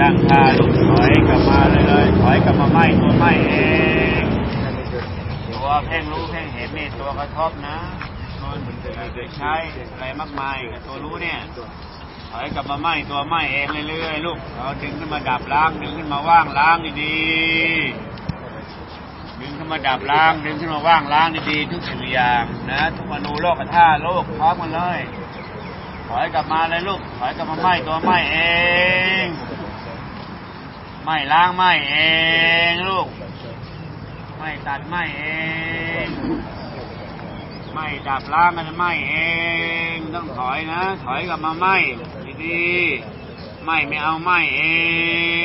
ตั้งท่าลูกถอยกลับมาเลยเลยถอยกลับมาไหมตัวไหมเองตัวเพ่งรู้เพ่งเห็นนี่ตัวกระทบนะตัวใช้อะไรมากมายกับตัวรู้เนี่ยถอยกลับมาไหมตัวไหมเองเรื่อยๆลูกเราดึงขึ้นมาดับล้างดึงขึ้นมาว่างล้างดีๆดึงขึ้นมาดับล้างดึงขึ้นมาว่างล้างดีๆทุกสิ่งอย่างนะทุกอนูโลกธาตุโลกพร้อมกันเลยถอยกลับมาเลยลูกถอยกลับมาไหมตัวไหมเอง ไหมล้างไหมเองลูกไหมตัดไหมเองไหมดับล้างมันไหมเอง ต้องถอยนะ ถอยกลับมาไหมดีๆไหมไม่เอาไหมเอ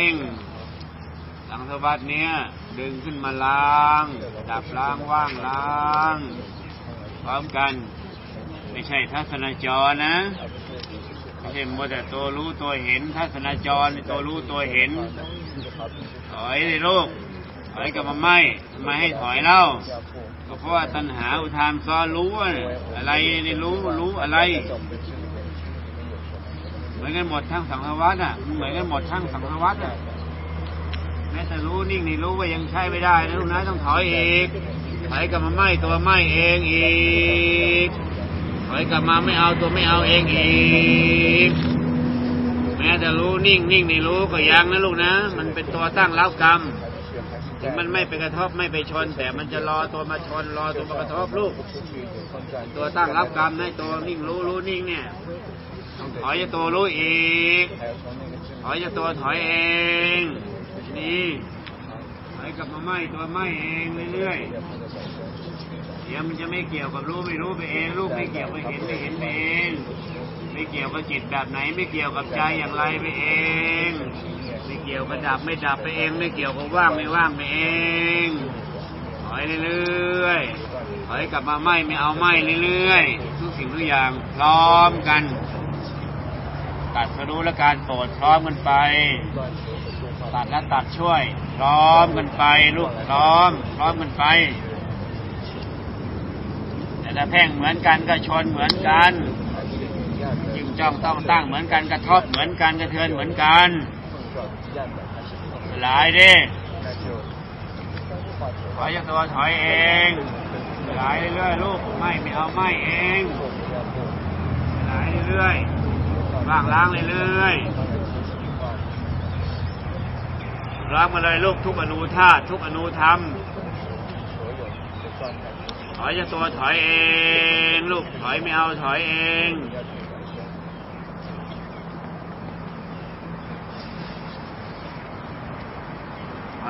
งสังสวัสดเนี้ยดึงขึ้นมาล้าง ดับล้างว่างล้างพร้อมกัน ไม่ใช่ทัศนจรนะไม่ใช่มัวแต่ตัวรู้ตัวเห็นทัศนจรนี่ตัวรู้ตัวเห็น ถอยเลยลูกถอยกลับมาไม่ทำไมให้ถอยเล่าก็เพราะว่าตัณหาอุทานซ้อนรู้ว่าอะไรนี่รู้รู้อะไรเหมือนกันหมดทั้งสังสารวัฏอะเหมือนกันหมดทั้งสังสารวัฏอะแม้แต่รู้นิ่งนี่รู้ว่ายังใช้ไม่ได้นะลูกนะต้องถอยอีกถอยกลับมาไหมตัวไหมเองอีกถอยกลับมาไม่เอาตัวไม่เอาเองอีก แม้แต่รู้นิ่งนิ่งนี่รู้ก็ยังนะลูกนะ มันเป็นตัวตั้งรับกรรมถึงมันไม่ไปกระทบไม่ไปชน แต่มันจะรอตัวมาชนรอตัวมากระทบลูก ตัวตั้งรับกรรมให้ตัวนิ่งรู้รู้นิ่งเนี่ยต้องถอยจะตัวรู้อีกถอยจะตัวถอยเองนี่ถอยกลับมาไหมตัวไหมเองเรื่อยๆเดี๋ยวมันจะไม่เกี่ยวกับรู้ไม่รู้ไปเองรูปไม่เกี่ยวกับเห็นไม่เห็นไปเอง ไม่เกี่ยวกับจิตแบบไหน ไม่เกี่ยวกับใจอย่างไรไปเอง ไม่เกี่ยวกับดับไม่ดับไปเอง ไม่เกี่ยวกับว่างไม่ว่างไปเองถอยเรื่อยๆถอยกลับมาไหมไม่เอาไหมเรื่อยๆทุกสิ่งทุกอย่างพร้อมกันตัดสรู้และการโปรดพร้อมกันไปตัดและตัดช่วย พร้อมกันไปลูกพร้อม พร้อมกันไปแต่ถ้าแพ่งเหมือนกันก็ชนเหมือนกัน จ้องต้องตั้งเหมือนกันกระทบเหมือนกันกระเทือนเหมือนกันหลายดิถอยจากตัวถอยเองหลายเรื่อยลูกไม่ไม่เอาไม่เองหลายเรื่อยๆว่างล้างเรื่อยล้างมาเลยลูกทุกอนูธาตุทุกอนูธรรมถอยจะตัวถอยเอง ลูกถอยไม่เอาถอยเอง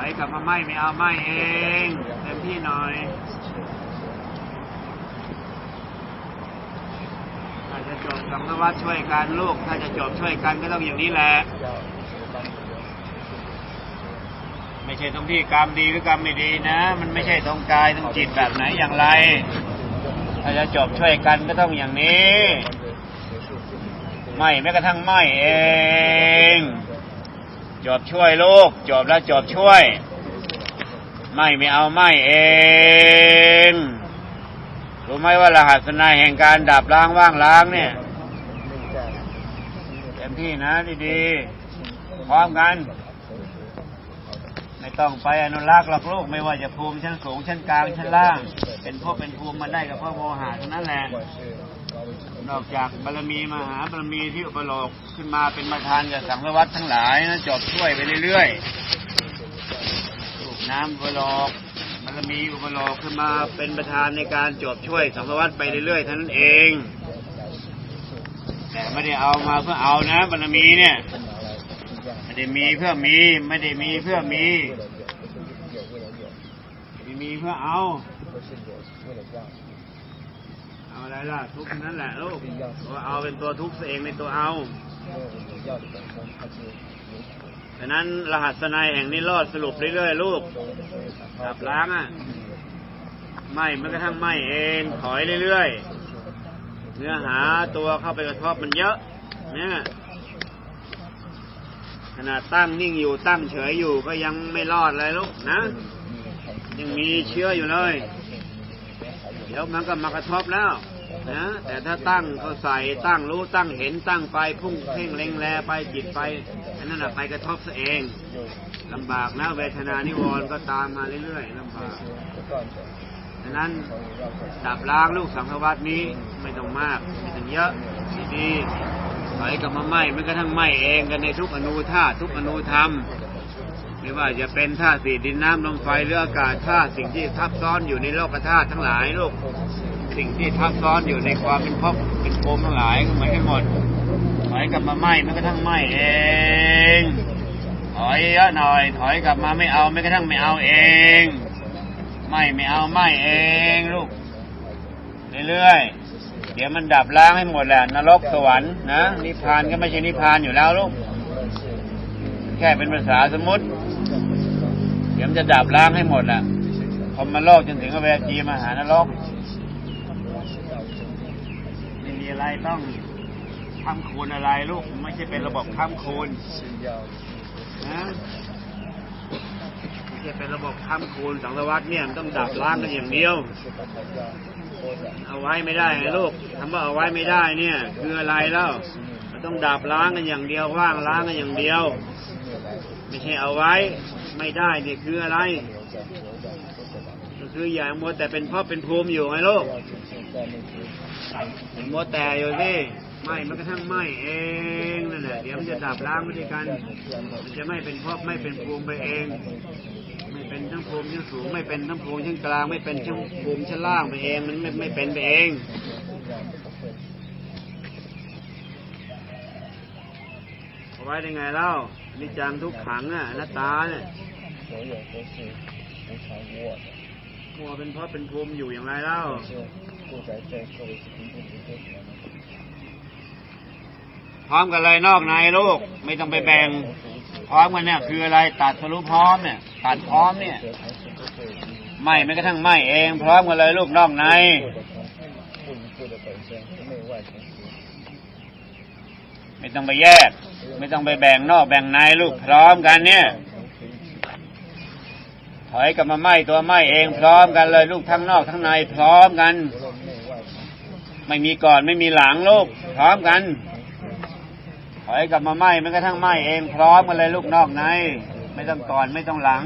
ถอยกลับมาไหมไม่เอาไหมเองเต็มที่หน่อยถ้าจะจบสังฆวัตช่วยกันลูก ถ้าจะจบช่วยกันก็ต้องอย่างนี้แหละ ไม่ใช่ตรงที่กรรมดีหรือกรรมไม่ดีนะ มันไม่ใช่ตรงกายตรงจิตแบบไหนอย่างไร ถ้าจะจบช่วยกันก็ต้องอย่างนี้ ไม่แม้กระทั่งไม่เอง จบช่วยลูก จบแล้วจบช่วย ไม่ไม่เอาไม่เองรู้ไหมว่ารหัสนายแห่งการดับล้างว่างล้างเนี่ยเต็มที่นะดีๆพร้อมกัน ไม่ต้องไปอนุรักษ์หรอกลูกไม่ว่าจะภูมิชั้นสูงชั้นกลางชั้นล่าง เป็นพวกเป็นภูมิมาได้กับพ่อโมหะเท่านั้นแหละ นอกจากบารมีมหาบารมีที่อุปโลกขึ้นมาเป็นประธานกับสังฆวัตทั้งหลายนะจบช่วยไปเรื่อยๆลูกน้ำอุปโลกบารมีอุปโลกขึ้นมาเป็นประธานในการจบช่วยสังฆวัตไปเรื่อยๆเท่านั้นเอง แต่ไม่ได้เอามาเพื่อเอานะบารมีเนี่ยไม่ได้มีเพื่อมีไม่ได้มีเพื่อมีไม่มีเพื่อเอา อาอะไรล่ะทุกข์นั่นแหละลูกตัวเอาเป็นตัวทุกข์เองในตัวเอาดังนั้นรหัสนัยแห่งนี้รอดสรุปเรื่อยๆลูกดับล้างอะไหม่แม้กระทั่งไหม่เองถอยเรื่อยๆเนื้อหาตัวเข้าไปกระทบมันเยอะ เนี่ยขนาดตั้งนิ่งอยู่ตั้งเฉยอยู่ก็ยังไม่รอดเลยลูกนะ ยังมีเชื้ออยู่เลย เดี๋ยวมันก็มากระทบแล้ว นะแต่ถ้าตั้งเขาใส่ตั้งรู้ตั้งเห็นตั้งไปพุ่งเพ่งเล็งแลไปจิตไปอันนั้นนะไปกระทบซะเองลำบากนะเวทนานิวรณ์ก็ตามมาเรื่อยๆลำบากดังนั้นดับล้างลูกสังฆวัตนี้ไม่ต้องมากไม่ต้องเยอะดีๆถอยกับมาไหม้มันก็ทั้งไหม้เองกันในทุกอนูธาตุทุกอนูธรรมไม่ว่าจะเป็นธาตุสี่ดินน้ำลมไฟหรืออากาศธาตุสิ่งที่ทับซ้อนอยู่ในโลกธาตุทั้งหลายลูก สิ่งที่ทับซ้อนอยู่ในความเป็นภพเป็นภูมิทั้งหลายก็เหมือนกันหมดถอยกลับมาไหม้มันก็ทั้งไหมเองถอยเยอะหน่อย ถอยกลับมาไม่เอาไม่กระทั่งไม่เอาเองไหม้ไม่เอาไหม้เองลูกเรื่อยๆเดี๋ยวมันดับล้างให้หมดแหละนรกสวรรค์นะนิพพานก็ไม่ใช่นิพพานอยู่แล้วลูกแค่เป็นภาษาสมมติ เดี๋ยวมันจะดับล้างให้หมดแหละพรมโลกจนถึงอเวจีมหานรกไม่มี อะไรต้องทำคูณอะไรลูกไม่ใช่เป็นระบบทำคูณนะไม่ใช่เป็นระบบทำคูณสังสารวัตเนี่ยมันต้องดับล้างกันอย่างเดียว เอาไว้ไม่ได้ไงลูกคำว่าเอาไว้ไม่ได้เนี่ย คืออะไรแล้วมันต้องดับล้างกันอย่างเดียวว่างล้างกันอย่างเดียว ไม่ใช่เอาไว้ ไม่ได้เนี่ยคืออะไรก็ คืออย่างมัวแต่เป็นพ่อเป็นภูมิอยู่ไงลูกมัวแต่อยู่สิไม่มันกระทั่งไม่เองนั่นแหละเดี๋ยวมันจะดับล้างไปด้วยกันมันจะไม่เป็นพ่อไม่เป็นภูมิไปเอง ไม่เป็นทั้งภูมิชั้นสูงไม่เป็นทั้งภูมิชั้นกลาง ไม่เป็นทั้งภูมิชั้นล่างไปเองมันไม่ไม่เป็นไปเองเอาไว้ได้ไงเล่านิจังทุกขังอะหน้าตาเนี่ย มัวเป็นพราะเป็นภูมิอยู่อย่างไรเล่าพร้อมกันเลยนอกในลูก ไม่ต้องไปแบ่ง พร้อมกันเนี่ยคืออะไรตัดทะลุพร้อมเนี่ยตัดพร้อมเนี่ยไม่แม้กระทั่งไม่เอง พร้อมกันเลยลูกนอกในไม่ต้องไปแยก ไม่ต้องไปแบ่งนอกแบ่งในลูกพร้อมกันเนี่ย ถอยกลับมาไหม้ตัวไหม้เองพร้อมกันเลย ลูกทั้งนอกทั้งในพร้อมกัน ไม่มีก่อนไม่มีหลังลูกพร้อมกัน ถอยกลับมาไหม้มันก็ทั้งไหม้เองพร้อมกันเลยลูกนอกใน ไม่ต้องก่อนไม่ต้องหลัง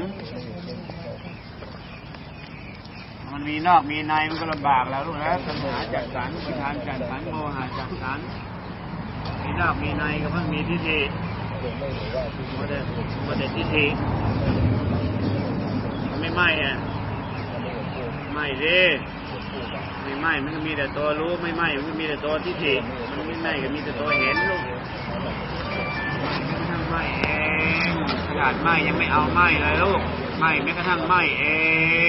มันมีนอกมีในมันก็ลำบากแล้วลูกนะปัญหาจัดสรรประธานจัดสรรโมหะจัดสรรมีนอกมีในก็เพิ่งมีทิฏฐิโมเดลโมเดลทิฏฐิ ไม่ไหม้อะไม่ดิไม่ไหม้มันก็มีแต่ตัวรู้ไม่ไหม้มันก็มีแต่ตัวทิฏฐิมันไม่ไหม้ก็มีแต่ตัวเห็นลูกทั้งไหม้เองขนาดไหม้ยังไม่เอาไหม้เลยลูกไหม้แม้กระทั่งไหม้เอ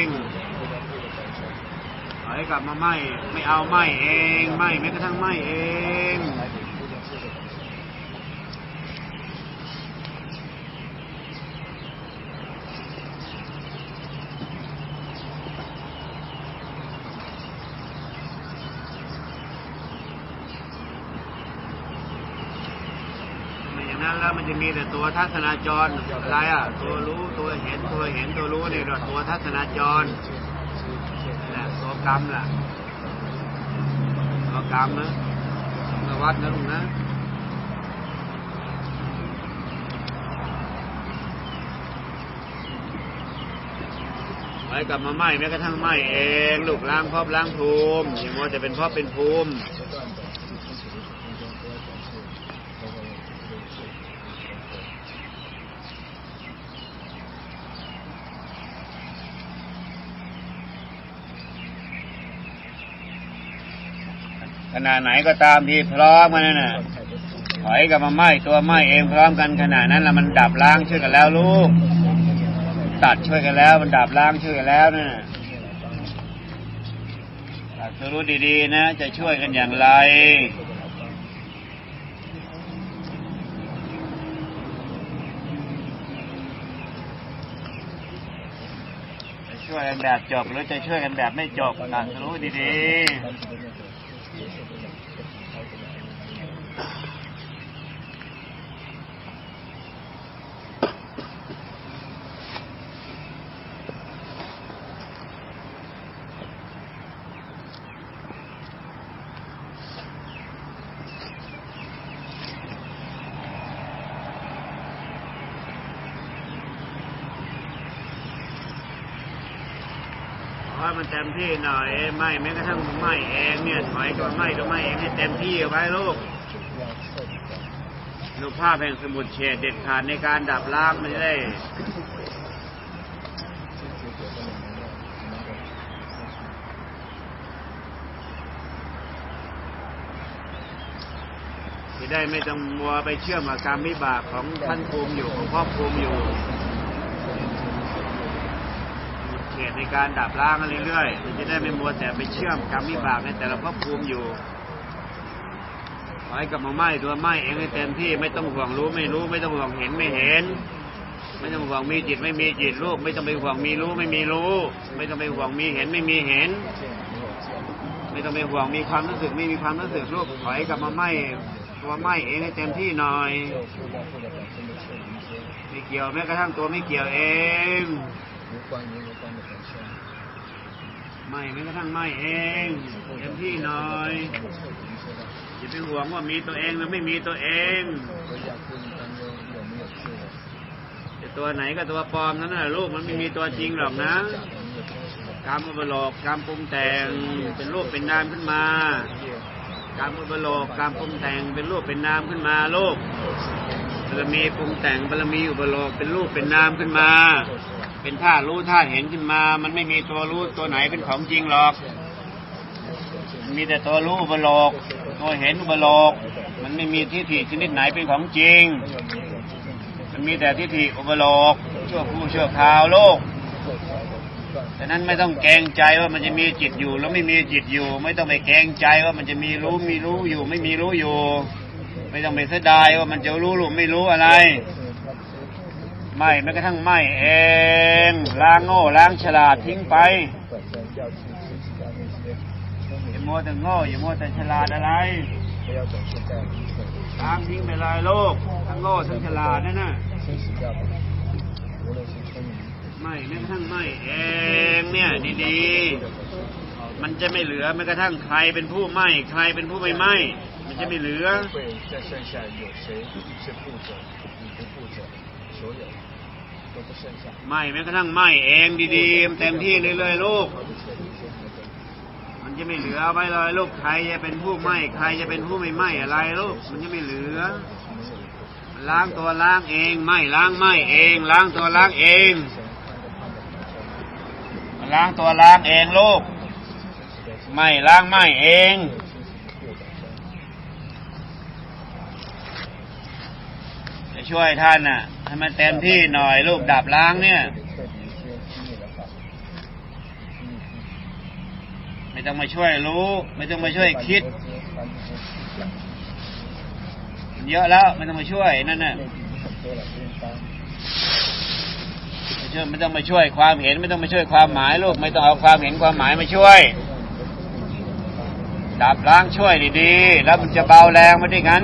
งถอยกลับมาไหม้ไม่เอาไหม้เองไหม้แม้กระทั่งไหม้เอง ไม่อย่างนั้นแล้ว มีแต่ตัวทัศนาจรอะไรอะ ตัวรู้ตัวเห็นตัวเห็นตัวรู้เนี่ยตัวทัศนาจรนะตัวกรรมล่ะตัวกรรมนะนวัดนะลุงนะไว้กลับมาไหม้แม้กระทั่งไหม้เองลูกล้างพอบล้างภูมิอย่ามัวแต่เป็นพ่อเป็นภูมิ ขนาดไหนก็ตามที่พร้อมกันนั่นน่ะถอยกับมาไหม้ตัวไหม้เองพร้อมกันขนาดนั้นแล้วมันดับล้างช่วยกันแล้วลูกตัดช่วยกันแล้ว มันดับล้างช่วยกันแล้วนั่ะตัดรู้ดีๆนะ จะช่วยกันอย่างไรจะช่วยกันแบบจบหรือจะช่วยกันแบบไม่จบตัดรู้ดีๆ ว่ามันเต็มที่หน่อยไม่แม้กระทั่งไหมเองเนี่ยถอยก่อนไหมก็ไหมเองให้เต็มที่ไว้ลูกดูภาพแห่งสมุดเฉดเด็ดขาดในการดับล้างไม่ได้จะได้ไม่ต้องมัวไปเชื่อมกับกรรมวิบากของท่านภูมิอยู่ของพ่อภูมิอยู่ ในการดับล้างกันเรื่อยๆมันจะได้ไม่มัวแต่ไปเชื่อมกรรมวิบากในแต่ละภพภูมิอยู่ไว้กับมาไหมตัวไหมเองให้เต็มที่ไม่ต้องห่วงรู้ไม่รู้ ไม่ต้องห่วงเห็นไม่เห็น ไม่ต้องห่วงมีจิตไม่มีจิตรูปไม่ต้องไปห่วงมีรู้ไม่มีรู้ ไม่ต้องไปห่วงมีเห็นไม่มีเห็น ไม่ต้องไปห่วงมีความรู้สึกไม่มีความรู้สึกรูปถอยกลับมาไหมตัวไหมเองให้เต็มที่หน่อยไม่เกี่ยวแม้กระทั่งตัวไม่เกี่ยวเอง ไม่แม้กระทั่งไม่เองเต็มที่หน่อยอย่าไปห่วงว่ามีตัวเองหรือไม่มีตัวเองแต่ตัวไหนก็ตัวปลอมนั่นแหละลูกมันไม่มีตัวจริงหรอกนะการมอุปโลกการมปรุงแต่งเป็นรูปเป็นนามขึ้นมาการมอุปโลกการมปรุงแต่งเป็นรูปเป็นนามขึ้นมาลูกบารมีปรุงแต่งบารมีอุปโลกเป็นรูปเป็นนามขึ้นมา เป็นธาตุรู้ธาตุเห็นขึ้นมา มันไม่มีตัวรู้ตัวไหนเป็นของจริงหรอก มีแต่ตัวรู้อุปโลก ตัวเห็นอุปโลก มันไม่มีทิฏฐิชนิดไหนเป็นของจริง มันมีแต่ทิฏฐิอุปโลกชั่วครู่ชั่วคราวโลกฉะนั้นไม่ต้องเกงใจว่ามันจะมีจิตอยู่ แล้วไม่มีจิตอยู่ ไม่ต้องไปเกงใจว่ามันจะมีรู้มีรู้อยู่ ไม่มีรู้อยู่ ไม่ต้องไปเสียดายว่ามันจะรู้หรือไม่รู้อะไร ไม่แม้กระทั่งไม่เองล้างโง่ล้างฉลาดทิ้งไปอย่ามัวแต่โง่อย่ามัวแต่ฉลาดอะไรล้างทิ้งไปเลยโลกทั้งโง่ทั้งฉลาดนั่นนะไม่แม้กระทั่งไม่เองเนี่ยดีๆมันจะไม่เหลือแม้กระทั่งใครเป็นผู้ไม่ใครเป็นผู้ไม่ไม่มันจะไม่เหลือ ไหม้แม้กระทั่งไหม้เองดีๆเต็มที่เรื่อยๆลูก มันจะไม่เหลือไว้เลยลูกใครจะเป็นผู้ไหม้ใครจะเป็นผู้ไม่ไหม้อะไรลูก มันจะไม่เหลือ ล้างตัวล้างเองไหม้ล้างไหม้เอง ล้างตัวล้างเองล้างตัวล้างเองลูกไม้ล้างไม้เองจะช่วยท่านน่ะ ให้มันเต็มที่หน่อยลูกดับล้างเนี่ย ไม่ต้องมาช่วยรู้ ไม่ต้องมาช่วยคิดมันเยอะแล้วไม่ต้องมาช่วยนั่นน่ะไม่ช่วยไม่ต้องมาช่วยความเห็น ไม่ต้องมาช่วยความหมายลูกไม่ต้องเอาความเห็นความหมายมาช่วยดับล้างช่วยดีๆ แล้วมันจะเบาแรงมาด้วยกัน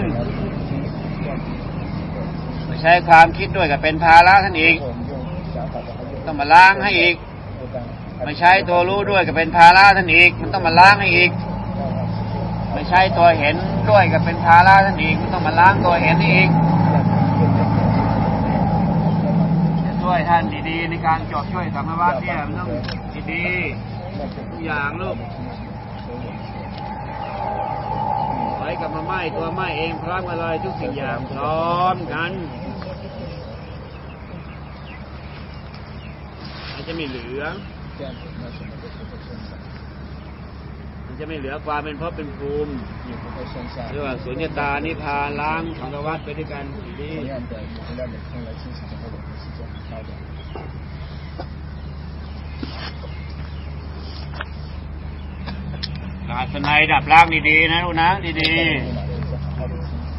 ใช้ความคิดด้วยกับเป็นภาระท่านอีก ต้องมาล้างให้อีกไม่ใช้ตัวรู้ด้วยก็เป็นภาระท่านอีก มันต้องมาล้างให้อีก ไม่ใช้ตัวเห็นด้วยก็เป็นภาระท่านอีก มันต้องมาล้างตัวเห็นให้อีกจะช่วยท่านดีๆ ในการจบช่วยสัมภาระเนี่ยมันต้องดีๆทุกอย่างลูกไว้กับมาไหม้ตัวไหม้เองพร้อมกันเลยทุกสิ่งอย่างพร้อมกันันจะไม่เหลือ มันจะไม่เหลือความเป็นเพราะเป็นภูมิเรียกว่าสุญญตานิพานล้างสังวัตไปด้วยกันทีนี้าสนัยดับล้างดีๆนะลูกนะดีๆ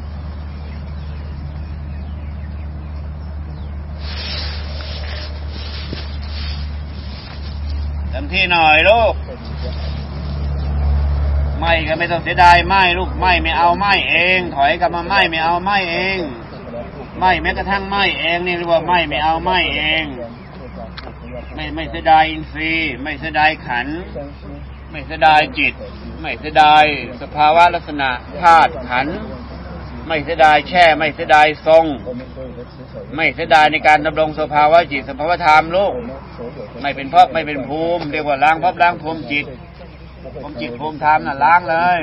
ที่หน่อยลูก ไม่ก็ไม่ต้องเสียดายไม่ลูกไม่ไม่เอาไม่เอง ถอยกลับมาไม่ไม่เอาไม่เอง ไม่แม้กระทั่งไม่เองนี่เรียกว่าไม่ไม่เอาไม่เอง ไม่ไม่เสียดายอินทรีย์ไม่เสียดายขัน ไม่เสียดายจิต ไม่เสียดายสภาวะลักษณะธาตุขันไม่เสียดายแช่ ไม่เสียดายทรง ไม่เสียดายในการดำรงสภาวะจิตสภาวะธรรมลูก ไม่เป็นภพไม่เป็นภูมิ เรียกว่าล้างภพล้างภูมิจิตภูมิจิตภูมิธรรมน่ะล้างเลย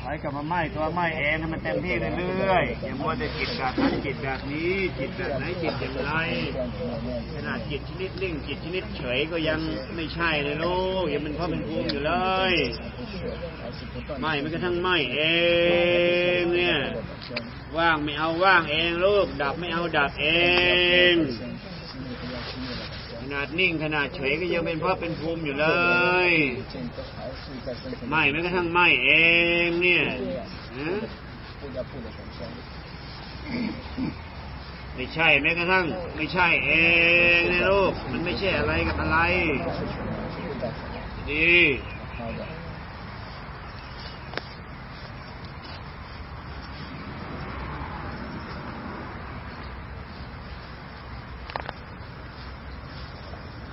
ไหลกับมาไหม้ตัวไหม้เองให้มันเต็มที่เรื่อยๆอย่ามัวแต่จิตแบบนั้นจิตแบบนี้ จิตแบบไหนจิตอย่างไร จิตชนิดนิ่งจิตชนิดเฉยก็ยังไม่ใช่เลยลูกยังเป็นเพราะเป็นภูมิอยู่เลยไหม้ไม่กระทั่งไหม้เองเนี่ยว่างไม่เอาว่างเองลูก ดับไม่เอาดับเองขนาดนิ่งขนาดเฉยก็ยังเป็นเพราะเป็นภูมิอยู่เลยไหม้ไม่กระทั่งไหม้เองเนี่ยฮะ ไม่ใช่แม้กระทั่ง ไม่ใช่เองนะลูกมันไม่ใช่อะไรกับอะไร ดี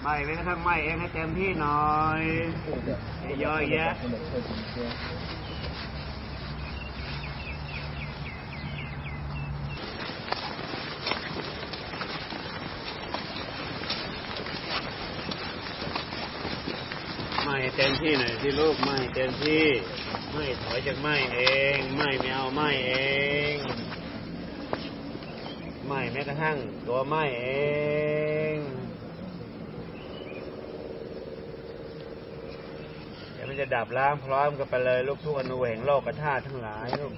ไม้ไม่กระทั่งไม้เองให้เต็มที่หน่อยอย่าย่อยแยะ เต็มที่หน่อยที่ลูกไม่เต็มที่ ไม่ถอยจากไม่เอง ไม่ไม่เอาไม่เอง ไม่แม้กระทั่งตัวไม่เองเดี๋ยวมันจะดับล้างพร้อมกันไปเลยลูกทุกอนุแห่งโลกธาตุทั้งหลายลูก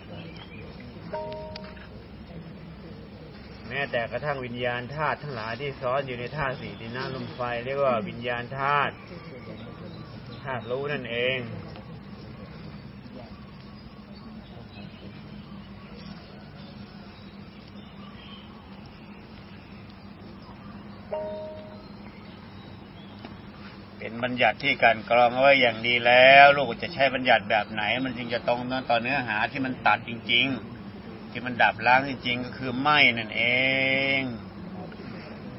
แม้แต่กระทั่งวิญญาณธาตุทั้งหลายที่ซ้อนอยู่ในธาตุสี่ดินน้ำลมไฟเรียกว่าวิญญาณธาตุ ธาตุรู้นั่นเอง เป็นบัญญัติที่การกรองเอาไว้อย่างดีแล้ว ลูกจะใช้บัญญัติแบบไหน มันจึงจะตรงต่อเนื้อหาที่มันตัดจริง ๆ ที่มันดับล้างจริง ๆ ก็คือไหมนั่นเอง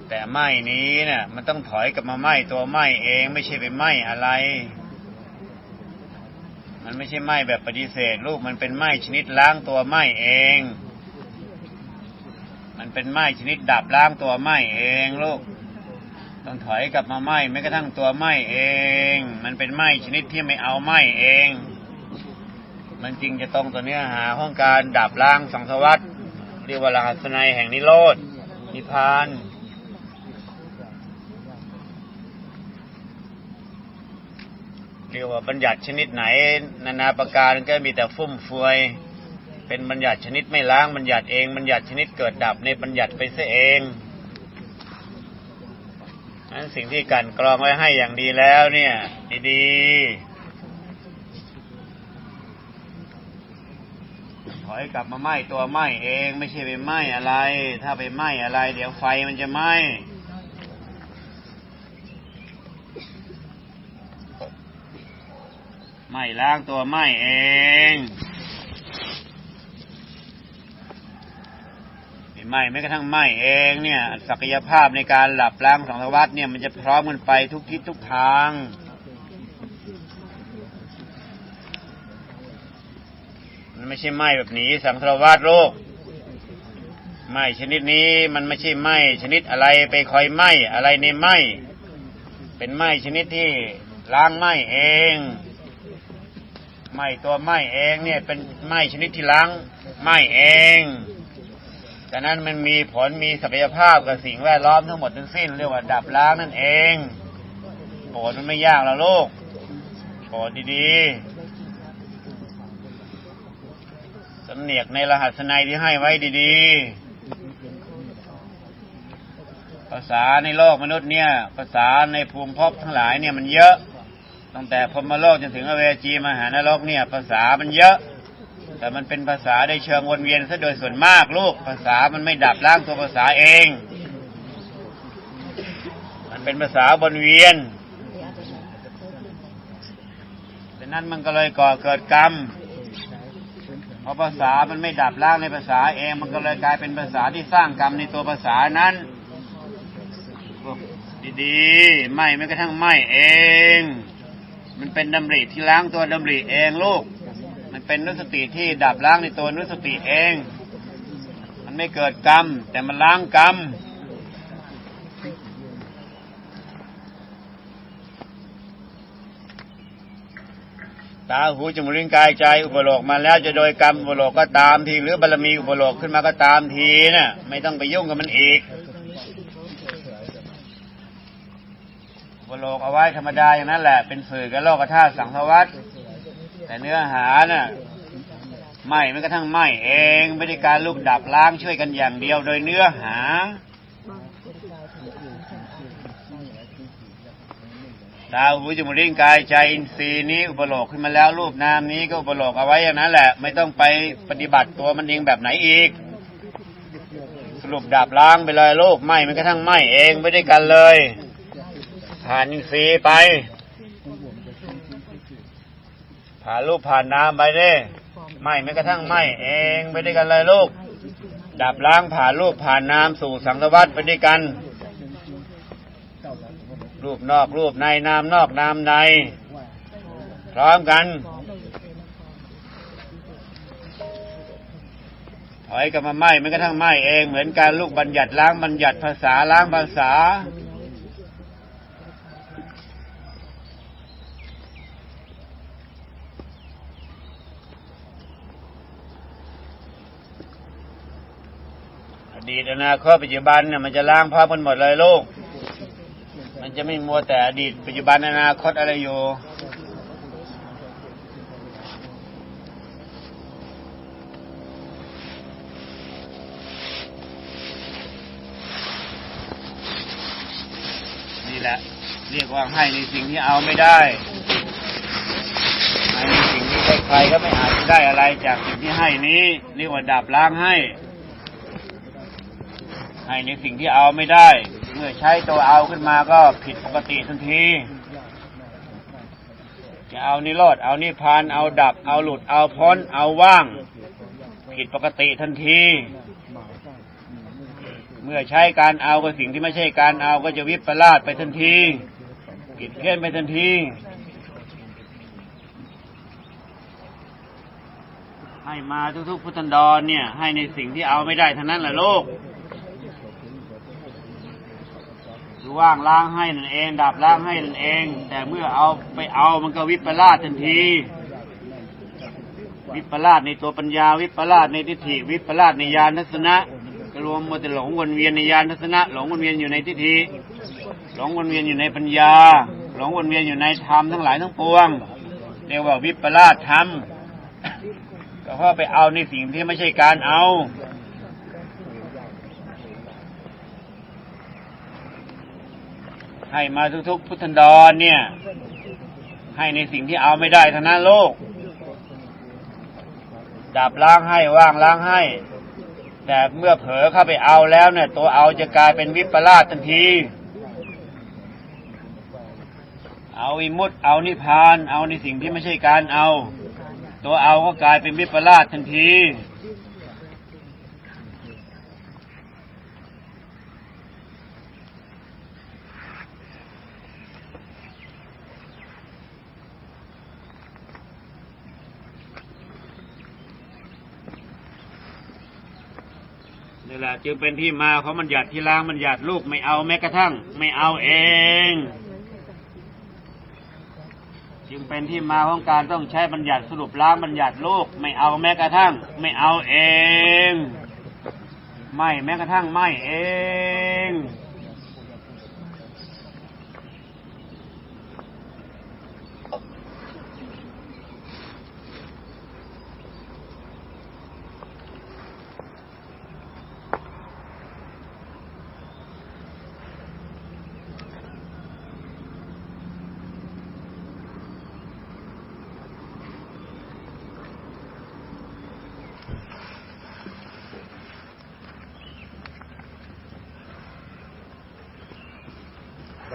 แต่ไหมนี้เนี่ยมันต้องถอยกลับมาไหมตัวไหมเองไม่ใช่ไปไหมอะไร มันไม่ใช่ไหมแบบปฏิเสธลูกมันเป็นไหมชนิดล้างตัวไหมเอง มันเป็นไหมชนิดดับล้างตัวไหมเองลูกต้องถอยกลับมาไหมแม้กระทั่งตัวไหมเอง มันเป็นไหมชนิดที่ไม่เอาไหมเอง มันจริงจะตรงต่อเนื้อหาของการดับล้างสังสวัตเรียกว่าลหัสนัยแห่งนิโรธนิพพาน เรียกว่าบัญญัติชนิดไหน นานาประการก็มีแต่ฟุ่มเฟือย เป็นบัญญัติชนิดไม่ล้างบัญญัติเองบัญญัติชนิดเกิดดับในบัญญัติไปซะเองนั้นสิ่งที่กลันกรองไว้ให้อย่างดีแล้วเนี่ยดีๆถอยกลับมาไหม้ตัวไหม้เอง ไม่ใช่ไปไหม้อะไร ถ้าไปไหม้อะไร เดี๋ยวไฟมันจะไหม้ ไม่ล้างตัวไม่เอง ไม่ไม่กระทั่งไม่เองเนี่ย ศักยภาพในการหลับล้างสังสารวัตเนี่ยมันจะพร้อมกันไปทุกทิศทุกทางมันไม่ใช่ไหมแบบหนีสังสารวัตโลกไหมชนิดนี้มันไม่ใช่ไหมชนิดอะไรไปคอยไหมอะไรในไหมเป็นไหมชนิดที่ล้างไหมเอง ไหม้ตัวไหม้เองเนี่ยเป็นไหม้ชนิดที่ล้างไหม้เองฉะนั้นมันมีผลมีศักยภาพกับสิ่งแวดล้อมทั้งหมดทั้งสิ้นเรียกว่าดับล้างนั่นเองโปรดมันไม่ยากแล้วลูกโปรดดีๆสำเนียกในรหัสนัยที่ให้ไว้ดีๆ ภาษาในโลกมนุษย์เนี่ย ภาษาในภูมิภพทั้งหลายเนี่ยมันเยอะ ตั้งแต่พมโลกจนถึงอเวจีมหานรกเนี่ย ภาษามันเยอะ แต่มันเป็นภาษาได้เชิงวนเวียนซะโดยส่วนมากลูก ภาษามันไม่ดับล้างตัวภาษาเอง มันเป็นภาษาวนเวียนดังนั้นมันก็เลยก่อเกิดกรรมเพราะภาษามันไม่ดับล้างในภาษาเอง มันก็เลยกลายเป็นภาษาที่สร้างกรรมในตัวภาษานั้นดีๆ ไม่ไม่กระทั่งไม่เอง มันเป็นดำริที่ล้างตัวดำริเองลูก มันเป็นนุสติที่ดับล้างในตัวนุสติเอง มันไม่เกิดกรรม แต่มันล้างกรรมตาหูจมูกลิ้นกายใจอุปโลกมาแล้วจะโดยกรรมอุปโลกก็ตามทีหรือบารมีอุปโลกขึ้นมาก็ตามทีน่ะไม่ต้องไปยุ่งกับมันอีก อุปโลกเอาไว้ธรรมดาอย่างนั้นแหละ เป็นสื่อกับโลกธาตุสังสวัตแต่เนื้อหาน่ะไหม่ไม่กระทั่งไหม่เองไม่ได้การลูกดับล้างช่วยกันอย่างเดียวโดยเนื้อหาตาหูจมูกลิ้นกายใจอินทรีย์นี้อุปโลกขึ้นมาแล้วรูปนามนี้ก็อุปโลกเอาไว้อย่างนั้นแหละ ไม่ต้องไปปฏิบัติตัวมันเองแบบไหนอีก สรุปดับล้างไปเลยโลกไหม่มันกระทั่งไหม่เองไม่ได้กันเลย ผ่านอินทรีไป ผ่านรูปผ่านนามไปเด้ไม่ไม่กระทั่งไม่เองไม่ได้กันเลยลูก ดับล้างผ่านรูปผ่านนามสู่สังสวัตไปด้วยกัน รูปนอกรูปในนามนอกนามใน พร้อมกันถอยกลับมาไหมมันกระทั่งไหมเองเหมือนการลูกบัญญัติล้างบัญญัติภาษาล้างภาษา ดีตอนาคตปัจจุบันเนี่ยมันจะล้างพร้อมกันหมดเลยลูก มันจะไม่มัวแต่อดีต ปัจจุบันอนาคตอะไรอยู่นี่แหละเรียกว่าให้ในสิ่งที่เอาไม่ได้ให้ในสิ่งที่ใครก็ไม่อาจจะได้อะไรจากสิ่งที่ให้นี้เรียกว่าดับล้างให้ ให้ในสิ่งที่เอาไม่ได้ เมื่อใช้ตัวเอาขึ้นมาก็ผิดปกติทันทีจะเอานิโรธเอานิพพาน เอาดับ เอาหลุด เอาพ้น เอาว่าง ผิดปกติทันที เมื่อใช้การเอากับสิ่งที่ไม่ใช่การเอาก็จะวิปลาสไปทันทีผิดเพี้ยนไปทันที ให้มาทุกๆพุทธันดรเนี่ย ให้ในสิ่งที่เอาไม่ได้เท่านั้นแหละโลก คือว่างล้างให้นั่นเอง ดับล้างให้นั่นเอง แต่เมื่อเอาไปเอามันก็วิปลาสทันที วิปลาสในตัวปัญญาวิปลาสในทิฏฐิวิปลาสในญาณทัศนะก็รวมมดแต่หลงวนเวียนในญาณทัศนะ หลงวนเวียนอยู่ในทิฏฐิหลงวนเวียนอยู่ในปัญญา หลงวนเวียนอยู่ในธรรมทั้งหลายทั้งปวงเรียกว่าวิปลาสธรรมก็เพราะไปเอาในสิ่งที่ไม่ใช่การเอา ให้มาทุกๆ พุทธันดรเนี่ย ให้ในสิ่งที่เอาไม่ได้ทนั้นโลก ดับล้างให้ว่างล้างให้ แต่เมื่อเผลอเข้าไปเอาแล้วเนี่ย ตัวเอาจะกลายเป็นวิปลาสทันที เอาอิมุตเอานิพาน เอาในสิ่งที่ไม่ใช่การเอา ตัวเอาก็กลายเป็นวิปลาสทันที จึงเป็นที่มาของมันหยาดที่ล้างมันหยาดลูกไม่เอาแม้กระทั่ง ไม่เอาเอง จึงเป็นที่มาของการต้องใช้บัญญัติสรุปล้างบัญญัติลูกไม่เอาแม้กระทั่ง ไม่เอาเอง ไม่แม้กระทั่งไม่เอง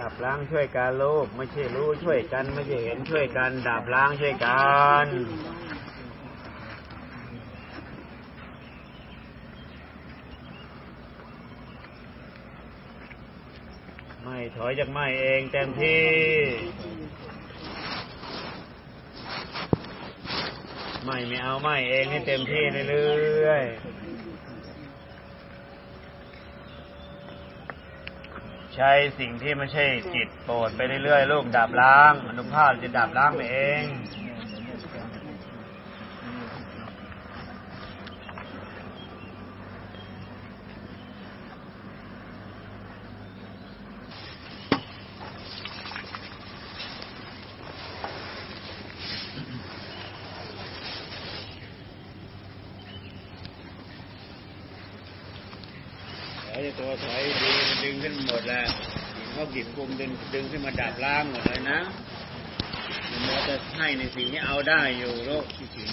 ดับ ล้างช่วยกันลูกไม่ใช่รู้ช่วยกัน ไม่ใช่เห็นช่วยกันดับล้างช่วยกันไม่ถอยจากไม่เองเต็มที่ ไม่ไม่เอาไม่เองให้เต็มที่เรื่อยๆ ใช้สิ่งที่ไม่ใช่จิตโปรดไปเรื่อยๆลูกดับล้างอนุภาพจะดับล้างไปเอง ตัวสอยดีดึงขึ้นหมดแล้วเขาบีบกลุ่มดึงดึงขึ้นมาดับล่างหมดเลยนะมันจะให้ในสิ่งที่เอาได้อยู่โรคที่ถึง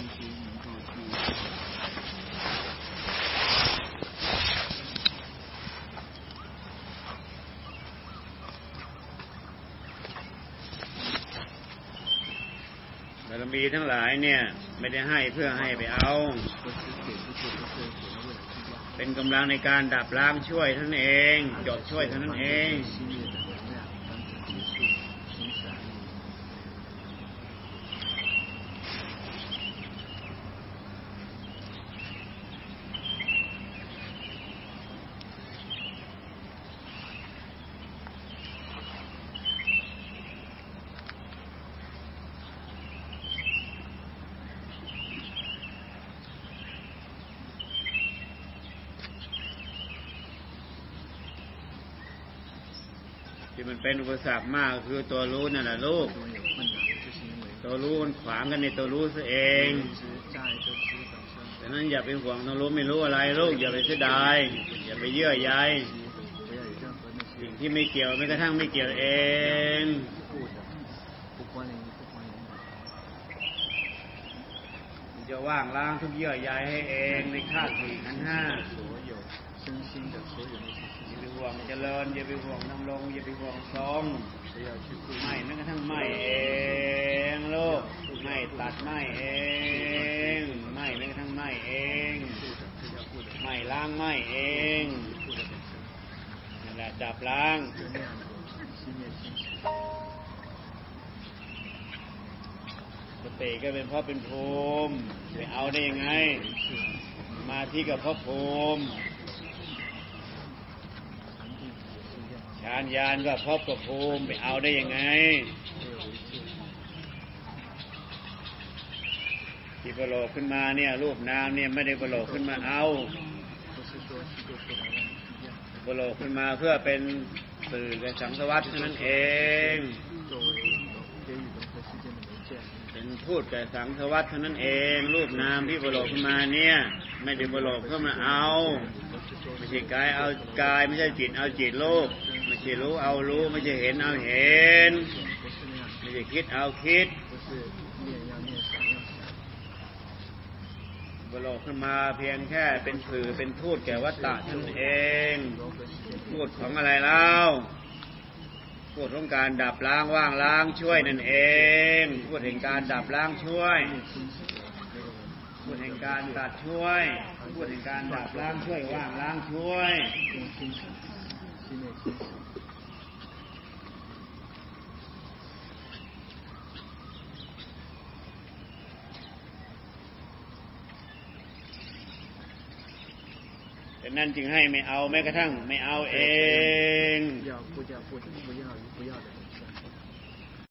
บารมีทั้งหลายเนี่ย ไม่ได้ให้เพื่อให้ไปเอา เป็นกำลังในการดับล้างช่วยท่านเอง จบช่วยท่านเอง ที่มันเป็นอุปสรรคมากคือตัวรู้นั่นแหละลูกตัวรู้มันขวางกันในตัวรู้ซะเองดังนั้นอย่าไปห่วงตัวรู้ไม่รู้อะไรลูกอย่าไปเสียดายอย่าไปเยื่อใยสิ่งที่ไม่เกี่ยวไม่กระทั่งไม่เกี่ยวเองจะว่างล้างทุกเยื่อใยให้เองในข้าศึกทั้งห้า ริญอย่าไปห่วงนำลงอย่าไปห่วงซองไม่นั่นก็ทั้งไม่เองลูกไม่ตัดไม่เองไม่นั่นก็ทั้งไม่เองไม่ล้างไม่เองนั่แหละจับล้างสติก็เป็นพ่อเป็นภูมิไปเอาได้ยังไง มาที่กับพ่อภูมิ ยานยานว่าพบกับภูมิไปเอาได้ยังไงที่ประโลกขึ้นมาเนี่ย รูปนามเนี่ยไม่ได้ประโลกขึ้นมาเอาประโลกขึ้นมาเพื่อเป็นสื่อกับสังสวัสตนั่นเอง เป็นพูดแต่สังสวัสดเท่านั้นเอง รูปนามที่ประโลกขึ้นมาเนี่ย ไม่ได้ประโลกเพื่อมาเอาไม่ใช่กายเอากายไม่ใช่จิตเอาจิตโลก ช่รู้เอารู้ไม่ใช่เห็นเอาเห็น ไม่ใช่คิดเอาคิดบโลกขึ้นมาเพียงแค่เป็นผื่อเป็นทูดแก่วัตตะท่านเองพูดของอะไรเล่าพูดของการดับล้างว่างล้างช่วยนั่นเองพูดแห่งการดับล้างช่วยพูดแห่งการตัดช่วยพูดแห่งการดับล้างช่วยว่างล้างช่วย แต่นั่นจึงให้ไม่เอาแม้กระทั่งไม่เอาเอง 要不要不的，不要与不要的本身。